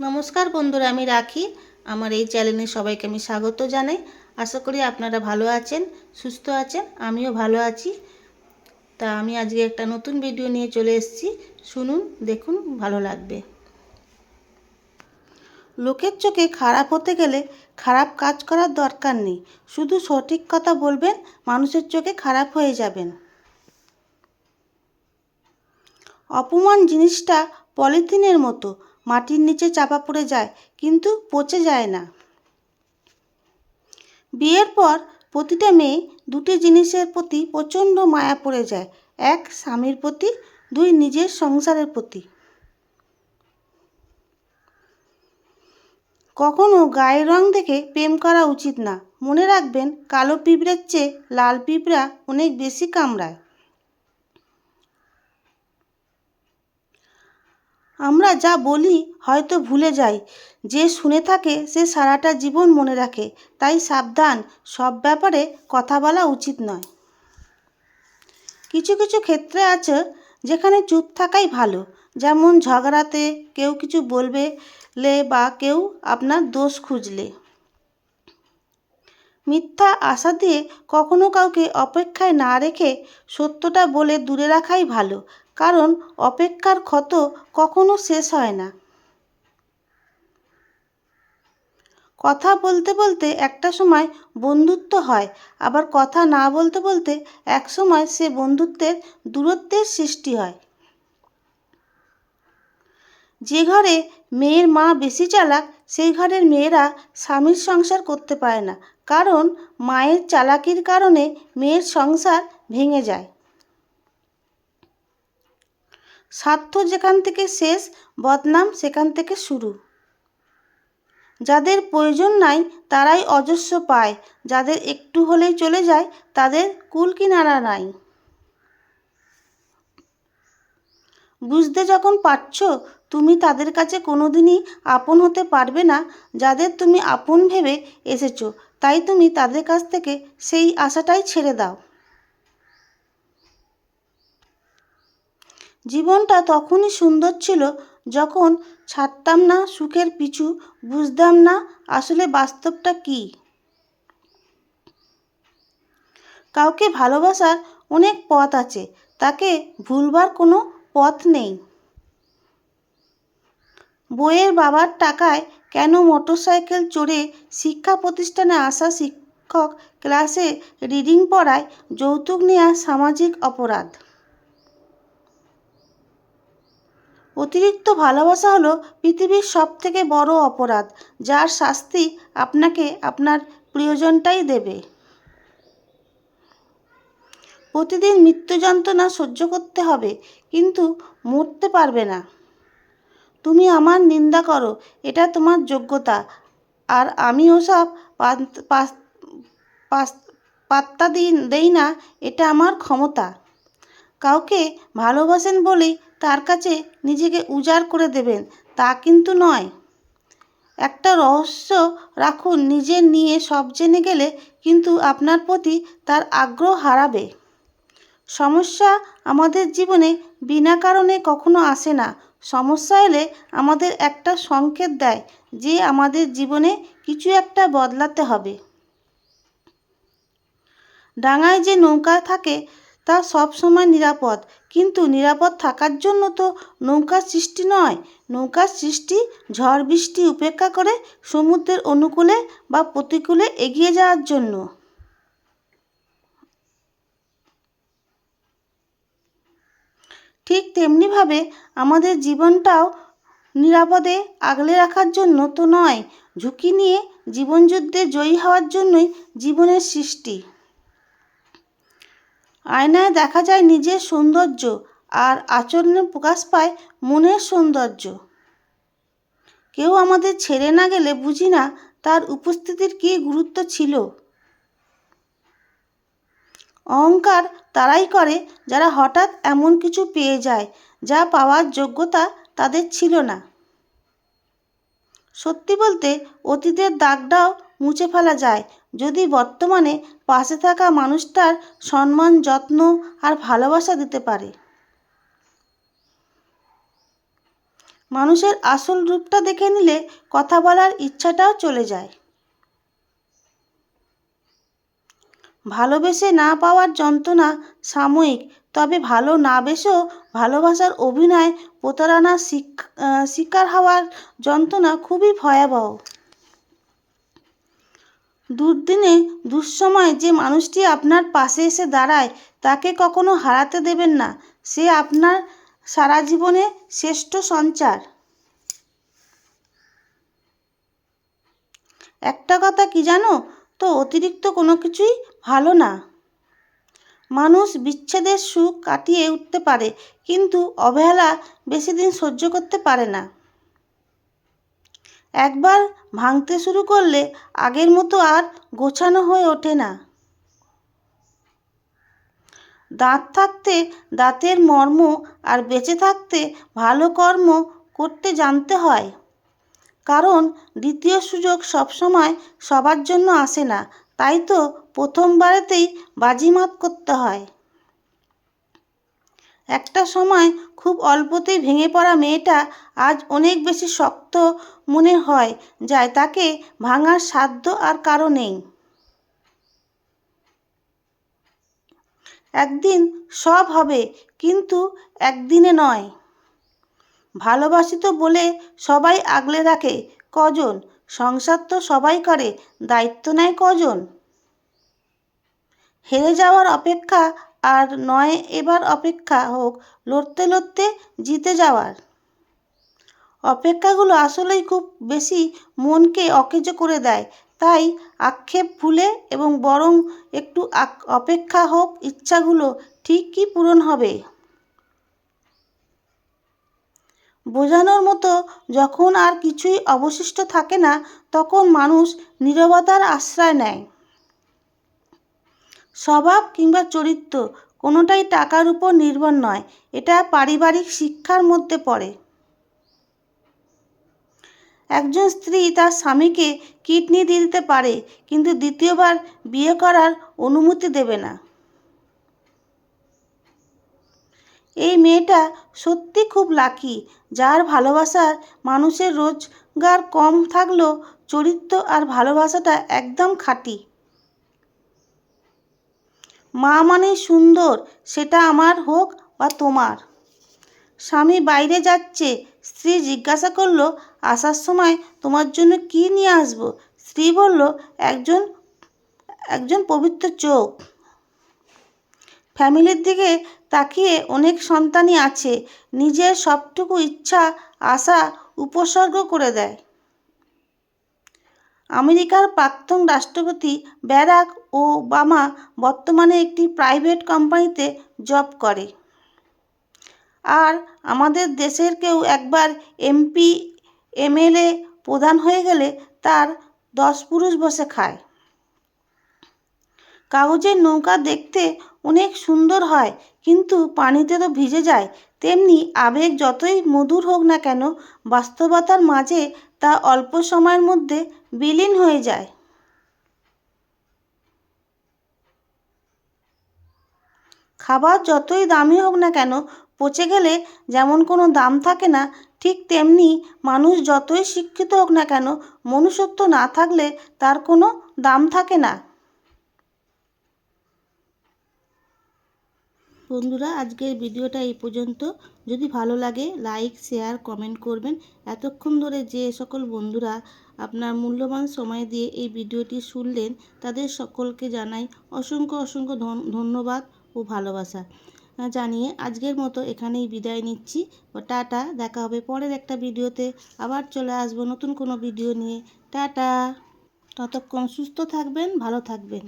নমস্কার বন্ধুরা, আমি রাখি। আমার এই চ্যানেলে সবাইকে আমি স্বাগত জানাই। আশা করি আপনারা ভালো আছেন, সুস্থ আছেন, আমিও ভালো আছি। তা আমি আজকে একটা নতুন ভিডিও নিয়ে চলে এসেছি। শুনুন, দেখুন, ভালো লাগবে। লোকের চোখে খারাপ হতে গেলে খারাপ কাজ করার দরকার নেই। শুধু সঠিক কথা বলবেন, মানুষের চোখে খারাপ হয়ে যাবেন। অপমান জিনিসটা পলিথিনের মতো। মাটির নিচে চাপা পড়ে যায়, কিন্তু পচে যায় না। বিয়ের পর প্রতিটা মেয়ে দুটি জিনিসের প্রতি প্রচণ্ড মায়া পড়ে যায়, এক স্বামীর প্রতি, দুই নিজের সংসারের প্রতি। কখনো গায়ের রং দেখে প্রেম করা উচিত না। মনে রাখবেন, কালো পিঁপড়ের চেয়ে লাল পিঁপড়া অনেক বেশি কামড়ায়। আমরা যা বলি হয়তো ভুলে যাই। যে শুনে থাকে সে সারাটা জীবন মনে রাখে। তাই সাবধান, সব ব্যাপারে কথা বলা উচিত নয়। কিছু কিছু ক্ষেত্রে আছে যেখানে চুপ থাকাই ভালো। যেমন ঝগড়াতে কেউ কিছু বলবে লে বা কেউ আপনার দোষ খুঁজলে। মিথ্যা আশা দিয়ে কখনো কাউকে অপেক্ষায় না রেখে সত্যটা বলে দূরে রাখাই ভালো। কারণ অপেক্ষার ক্ষত কখনো শেষ হয় না। কথা বলতে বলতে একটা সময় বন্ধুত্ব হয়, আবার কথা না বলতে বলতে এক সময় সে বন্ধুত্বের দূরত্বের সৃষ্টি হয়। যে ঘরে মেয়ের মা বেশি চালাক, সেই ঘরের মেয়েরা স্বামীর সংসার করতে পারে না, কারণ মায়ের চালাকির কারণে মেয়ের সংসার ভেঙে যায়। স্বার্থ যেখান থেকে শেষ, বদনাম সেখান থেকে শুরু। যাদের প্রয়োজন নাই, তারাই অজস্র পায়। যাদের একটু হলেই চলে যায়, তাদের কুল কিনারা নাই। বুঝতে যখন পারছ, তুমি তাদের কাছে কোনোদিনই আপন হতে পারবে না। যাদের তুমি আপন ভেবে এসেছ, তাই তুমি তাদের কাছ থেকে সেই আশাটাই ছেড়ে দাও। জীবনটা তখনই সুন্দর ছিল যখন ছাড়তাম না সুখের পিছু, বুঝতাম না আসলে বাস্তবটা কী। কাউকে ভালোবাসার অনেক পথ আছে, তাকে ভুলবার কোনো পথ নেই। বইয়ের বাবার টাকায় কেন মোটরসাইকেল চড়ে শিক্ষা প্রতিষ্ঠানে আসা শিক্ষক ক্লাসে রিডিং পড়ায় যৌতুক নেওয়া সামাজিক অপরাধ? অতিরিক্ত ভালোবাসা হলো পৃথিবীর সব থেকে বড় অপরাধ, যার শাস্তি আপনাকে আপনার প্রিয়জনটাই দেবে। প্রতিদিন মৃত্যু যন্ত্রণা সহ্য করতে হবে, কিন্তু মরতে পারবে না। তুমি আমার নিন্দা করো, এটা তোমার যোগ্যতা। আর আমি ওসব পাত্তা দিই দেই না, এটা আমার ক্ষমতা। কাউকে ভালোবাসেন বলেই তার কাছে নিজেকে উজাড় করে দেবেন, তা কিন্তু নয়। একটা রহস্য রাখুন নিজের নিয়ে সব জেনে গেলে কিন্তু আপনার প্রতি তার আগ্রহ হারাবে। সমস্যা আমাদের জীবনে বিনা কারণে কখনো আসে না। সমস্যা এলে আমাদের একটা সংকেত দেয় যে আমাদের জীবনে কিছু একটা বদলাতে হবে। ডাঙায় যে নৌকা থাকে তা সবসময় নিরাপদ। কিন্তু নিরাপদ থাকার জন্য তো নৌকার সৃষ্টি নয়। নৌকার সৃষ্টি, ঝড় বৃষ্টি উপেক্ষা করে সমুদ্রের অনুকূলে বা প্রতিকূলে এগিয়ে যাওয়ার জন্য। ঠিক তেমনিভাবে আমাদের জীবনটাও নিরাপদে আগলে রাখার জন্য তো নয়। ঝুঁকি নিয়ে জীবনযুদ্ধে জয়ী হওয়ার জন্যই জীবনের সৃষ্টি। আয়নায় দেখা যায় নিজের সৌন্দর্য আর আচরণে প্রকাশ পায় মনের সৌন্দর্য। কেউ আমাদের ছেড়ে না গেলে বুঝি না তার উপস্থিতির কী গুরুত্ব ছিল। অহংকার তারাই করে যারা হঠাৎ এমন কিছু পেয়ে যায়, যা পাওয়ার যোগ্যতা তাদের ছিল না। সত্যি বলতে অতীতের দাগটাও মুছে ফেলা যায়। যদি বর্তমানে পাশে থাকা মানুষটার সম্মান, যত্ন আর ভালোবাসা দিতে পারে। মানুষের আসল রূপটা দেখে নিলে কথা বলার ইচ্ছাটাও চলে যায়। ভালোবেসে না পাওয়ার যন্ত্রণা সাময়িক, তবে ভালো না বেসেও ভালোবাসার অভিনয়, প্রতারণার শিকার হওয়ার যন্ত্রণা খুবই ভয়াবহ। দুর্দিনে, দুঃসময় যে মানুষটি আপনার পাশে এসে দাঁড়ায়, তাকে কখনো হারাতে দেবেন না। সে আপনার সারা জীবনে শ্রেষ্ঠ সঞ্চার। একটা কথা কি জানো? তো অতিরিক্ত কোনো কিছুই ভালো না। মানুষ বিচ্ছেদের সুখ কাটিয়ে উঠতে পারে, কিন্তু অবহেলা বেশি দিন সহ্য করতে পারে না। একবার ভাঙতে শুরু করলে আগের মতো আর গোছানো হয়ে ওঠে না। দাঁত থাকতে দাঁতের মর্ম আর বেঁচে থাকতে ভালো কর্ম করতে জানতে হয়। কারণ দ্বিতীয় সুযোগ সবসময় সবার জন্য আসে না, তাই তো প্রথমবারেতেই বাজিমাত করতে হয়। একটা সময় খুব অল্পতেই ভেঙে পড়া মেয়েটা আজ অনেক বেশি শক্ত মনে হয় যায় তাকে ভাঙার সাধ্য আর কারও নেই। একদিন সব হবে, কিন্তু একদিনে নয়। ভালোবাসি তো বলে সবাই আগলে রাখে, কজন? সংসার তো সবাই করে, দায়িত্ব নেয় কজন? হেরে যাওয়ার অপেক্ষা আর নয়, এবার অপেক্ষা হোক, লড়তে লড়তে জিতে যাওয়ার। অপেক্ষাগুলো আসলেই খুব বেশি মনকে অকেজ করে দেয়, তাই আক্ষেপ ভুলে এবং বরং একটু অপেক্ষা হোক, ইচ্ছাগুলো ঠিকই পূরণ হবে। বোঝানোর মতো যখন আর কিছুই অবশিষ্ট থাকে না, তখন মানুষ নীরবতার আশ্রয় নেয়। স্বভাব কিংবা চরিত্র কোনোটাই টাকার উপর নির্ভর নয়, এটা পারিবারিক শিক্ষার মধ্যে পড়ে। একজন স্ত্রী তার স্বামীকে কিডনি দিতে পারে, কিন্তু দ্বিতীয়বার বিয়ে করার অনুমতি দেবে না। এই মেয়েটা সত্যি খুব লাকি, যার ভালোবাসার মানুষের রোজগার কম থাকলেও চরিত্র আর ভালোবাসাটা একদম খাঁটি। মা মানে সুন্দর, সেটা আমার হোক বা তোমার। স্বামী বাইরে যাচ্ছে, স্ত্রী জিজ্ঞাসা করল, আসার সময় তোমার জন্য কি নিয়ে আসব? স্ত্রী বলল, একজন একজন পবিত্র চোখ। ফ্যামিলির দিকে তাকিয়ে অনেক সন্তানই আছে, নিজের সবটুকু ইচ্ছা, আশা, উপসর্গ করে দেয়। আমেরিকার প্রাক্তন রাষ্ট্রপতি ব্যারাক ওবামা বর্তমানে একটি প্রাইভেট কোম্পানিতে জব করে। আর আমাদের দেশের কেউ একবার এমপি, এমএলএ প্রধান হয়ে গেলে তার দশ পুরুষ বসে খায়। কাগজের নৌকা দেখতে অনেক সুন্দর হয়। কিন্তু পানিতে তো ভিজে যায়, তেমনি আবেগ যতই মধুর হোক না কেন, বাস্তবতার মাঝে তা অল্প সময়ের মধ্যে বিলীন হয়ে যায়। খাবার যতই দামি হোক না কেন, পচে গেলে যেমন কোনো দাম থাকে না, ঠিক তেমনি মানুষ যতই শিক্ষিত হোক না কেন, মনুষ্যত্ব না থাকলে তার কোনো দাম থাকে না। বন্ধুরা, আজকের ভিডিওটা এই পর্যন্ত। যদি ভালো লাগে, লাইক, শেয়ার, কমেন্ট করবেন। এতক্ষণ ধরে যে সকল বন্ধুরা আপনার মূল্যবান সময় দিয়ে এই ভিডিওটি শুনলেন, তাদের সকলকে জানাই অসংখ্য অসংখ্য ধন্যবাদ ও ভালোবাসা। জানিয়ে আজকের মতো এখানেই বিদায় নিচ্ছি। ও টাটা, দেখা হবে পরের একটা ভিডিওতে। আবার চলে আসব নতুন কোনো ভিডিও নিয়ে। টাটা। ততক্ষণ সুস্থ থাকবেন, ভালো থাকবেন।